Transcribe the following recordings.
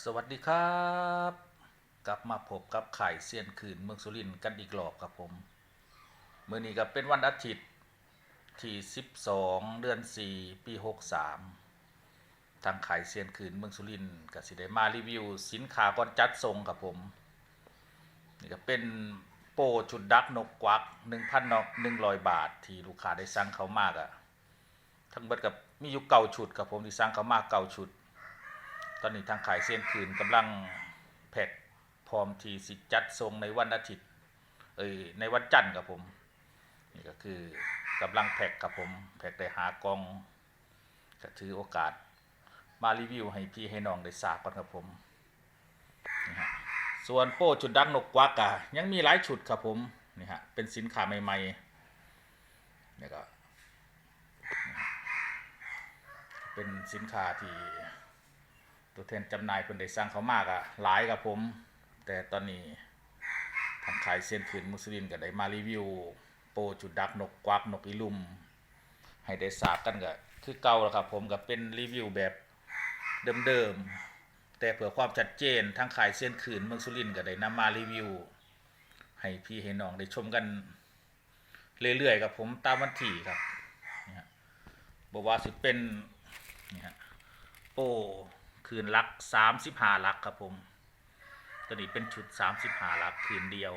สวัสดีครับ กลับมาพบกับไข่เซียนคืนเมืองสุรินทร์กันอีกรอบครับผมเมื่อนี้ก็เป็นวันอาทิตย์ที่ 12 เดือน 4 ปี 63 ทางไข่เซียนคืนเมืองสุรินทร์ก็สิได้มารีวิว สินค้าก่อนจัดส่งครับผมนี่ก็เป็นโปชุดดักนกกวัก1,100 บาท ที่ลูกค้าได้สั่งเขามากอะทั้งเบิดกับมีอยู่เก่าชุดครับผมที่สั่งเขามากเก่าชุด ตอนนี้ทางขายเส้นคืนกำลังแพ็คพร้อมที่สิจัดส่งในวันอาทิตย์เอ้ยในวันจันทร์ครับผมนี่ก็คือกำลังแพ็คครับผมแพ็คได้หากองก็ถือโอกาส มารีวิวให้พี่ให้น้องได้ทราบกันครับผมนี่ฮะส่วนโป้ชุดดักนกกวักอะยังมีหลายชุดครับผมนี่ฮะเป็นสินค้าใหม่ๆนี่ก็เป็นสินค้าที่ ตัวแทนจำหน่ายเพิ่นได้สร้างเขามากอะหลายกับผม แต่ตอนนี้ทางขายเส้นขืนมุสลิมก็ได้มารีวิว โปรจุดดักนกกวักนกอีลุม ให้ได้ทราบกันก็คือเก่าแล้วครับผมก็เป็นรีวิวแบบเดิมๆแต่เพื่อความชัดเจนทางขายเส้นขืนเมืองสุรินก็ได้นำมารีวิว ให้พี่ให้น้องได้ชมกันเรื่อยๆครับผมตามวันที่ครับนี่ฮะบอกว่าสิเป็นนี่ฮะโอ คืนลักสามสิบห้าลักครับผม ตัวนี้เป็นชุดสามสิบห้าลักคืนเดียว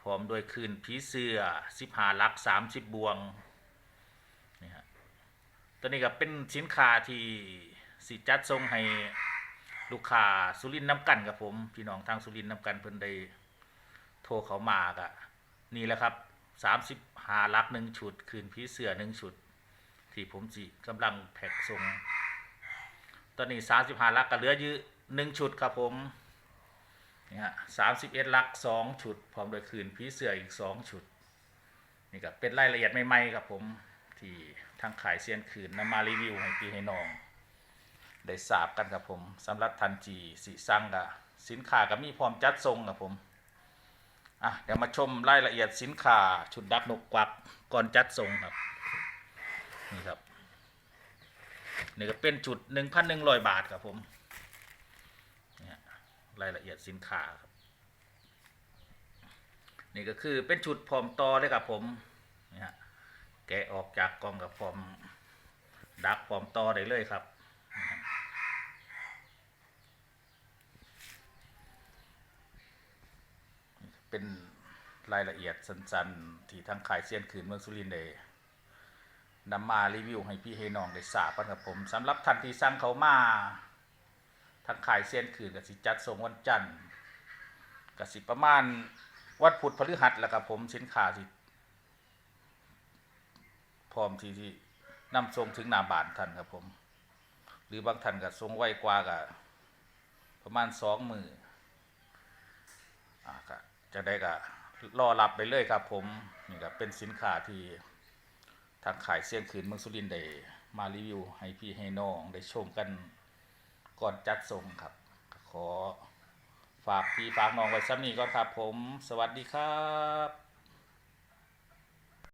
พร้อมด้วยคืนผีเสื้อสิบห้าลักสามสิบบวงนี่ฮะตัวนี้ก็เป็นสินค้าที่สิจัดส่งให้ลูกค้าสุรินน้ำกันครับผมพี่น้องทางสุรินน้ำกันเพิ่นได้โทรเขามากะนี่แหละครับสามสิบห้าลักหนึ่งชุด คืนผีเสื้อหนึ่งชุด ที่ผมสิกำลังแพ็กส่ง ตอนนี้สามสิบห้าลักก็เหลืออยู่หนึ่งชุดครับผมนี่ฮะสามสิบเอ็ดลักสองชุด พร้อมด้วยคืนผีเสืออีกสองชุด นี่ก็เป็นรายละเอียดใหม่ๆครับผมที่ทางขายเซียนคืนนำมารีวิวให้พี่ให้น้อง ได้ทราบกันครับผมสำหรับทันจีสีสังกับสินค้าก็มีพร้อมจัดส่งครับผมอะเดี๋ยวมาชมรายละเอียดสินค้าชุดดักนกกวักก่อนจัดส่งครับนี่ครับ นี่ก็เป็นจุดหนึ่งพันหนึ่งร้อยบาทครับผมรายละเอียดสินค้าครับนี่ก็คือเป็นจุดพร้อมต่อเลยครับผมเนี่ยแกะออกจากกล่องกับพร้อมดักพร้อมต่อได้เลยครับเป็นรายละเอียดสั้นๆ ที่ทั้งขายเซียนคืนเมืองสุรินทร์ได้ นำมารีวิวให้พี่ให้น้องได้ทราบกันครับผมสำหรับท่านที่สั่งเขามาทางขายเส้นคืนกับสิจัดส่งวันจันทร์กับสิประมาณวันพุธพฤหัสแล้วครับผมสินค้าที่พร้อมที่ที่นำส่งถึงหนาบานท่านครับผม หรือบางท่านก็ส่งไวกว่ากับประมาณสองมืออ่าก็จะได้ก็รอรับไปเลยครับผมนี่ก็เป็นสินค้าที่ ทางขายเสี่ยงคืนเมืองสุรินทร์ได้มารีวิวให้พี่ให้น้องได้ชมกันก่อนจัดส่งครับ ขอฝากพี่ฝากน้องไว้ซ้ำนี้ก่อนครับผม สวัสดีครับ